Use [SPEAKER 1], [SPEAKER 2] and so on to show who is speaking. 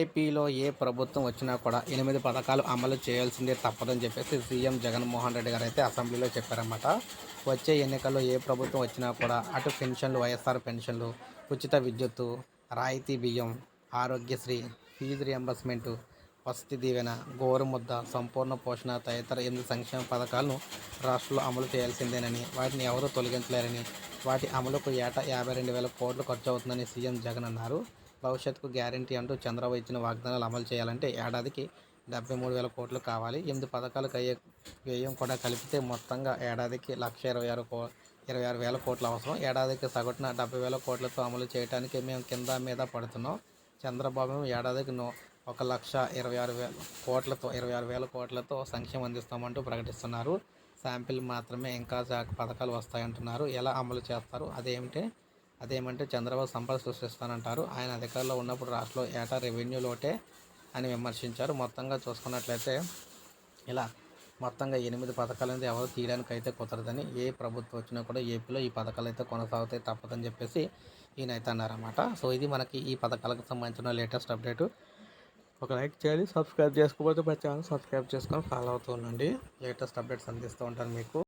[SPEAKER 1] ఏపీలో ఏ ప్రభుత్వం వచ్చినా కూడా ఎనిమిది పథకాలు అమలు చేయాల్సిందే తప్పదని చెప్పేసి సీఎం జగన్మోహన్ రెడ్డి గారు అయితే అసెంబ్లీలో చెప్పారన్నమాట. వచ్చే ఎన్నికల్లో ఏ ప్రభుత్వం వచ్చినా కూడా అటు పెన్షన్లు వైఎస్ఆర్ పెన్షన్లు ఉచిత విద్యుత్తు రాయితీ బియ్యం ఆరోగ్యశ్రీ ఫీజు రియంబర్స్మెంటు వసతి దీవెన గోరుముద్ద సంపూర్ణ పోషణ తదితర ఎనిమిది సంక్షేమ పథకాలను రాష్ట్రంలో అమలు చేయాల్సిందేనని వాటిని ఎవరూ తొలగించలేరని వాటి అమలుకు ఏటా యాభై రెండు వేల కోట్లు ఖర్చు అవుతుందని సీఎం జగన్ అన్నారు. భవిష్యత్తుకు గ్యారంటీ అంటూ చంద్రబాబు ఇచ్చిన వాగ్దానాలు అమలు చేయాలంటే ఏడాదికి డెబ్బై మూడు వేల కోట్లు కావాలి. ఎనిమిది పథకాలకు అయ్యే వ్యయం కూడా కలిపితే మొత్తంగా ఏడాదికి లక్ష ఇరవై ఆరు కో ఇరవై ఆరు వేల కోట్లు అవసరం. ఏడాదికి సగటున డెబ్బై వేల కోట్లతో అమలు చేయడానికి మేము కింద మీద పడుతున్నాం. చంద్రబాబు ఏడాదికి నో ఒక లక్ష ఇరవై ఆరు వేల కోట్లతో ఇరవై ఆరు వేల కోట్లతో సంక్షేమం అందిస్తామంటూ ప్రకటిస్తున్నారు. శాంపిల్ మాత్రమే ఇంకా పథకాలు వస్తాయంటున్నారు. ఎలా అమలు చేస్తారు? అదేమిటి? అదేమంటే చంద్రబాబు సంపద సృష్టిస్తానంటారు. ఆయన అధికారంలో ఉన్నప్పుడు రాష్ట్రంలో ఏటా రెవెన్యూ లోటే అని విమర్శించారు. మొత్తంగా చూసుకున్నట్లయితే ఇలా మొత్తంగా ఎనిమిది పథకాలు అనేది ఎవరు తీయడానికి అయితే కుదరదని ఏ ప్రభుత్వం వచ్చినా కూడా ఏపీలో ఈ పథకాలు అయితే కొనసాగుతాయి తప్పదని చెప్పేసి ఈయన అయితే అన్నారన్నమాట. సో ఇది మనకి ఈ పథకాలకు సంబంధించిన లేటెస్ట్ అప్డేట్. ఒక లైక్ చేయాలి సబ్స్క్రైబ్ చేసుకోకపోతే మా ఛానల్ సబ్స్క్రైబ్ చేసుకొని ఫాలో అవుతూ ఉండండి. లేటెస్ట్ అప్డేట్స్ అందిస్తూ ఉంటాను మీకు.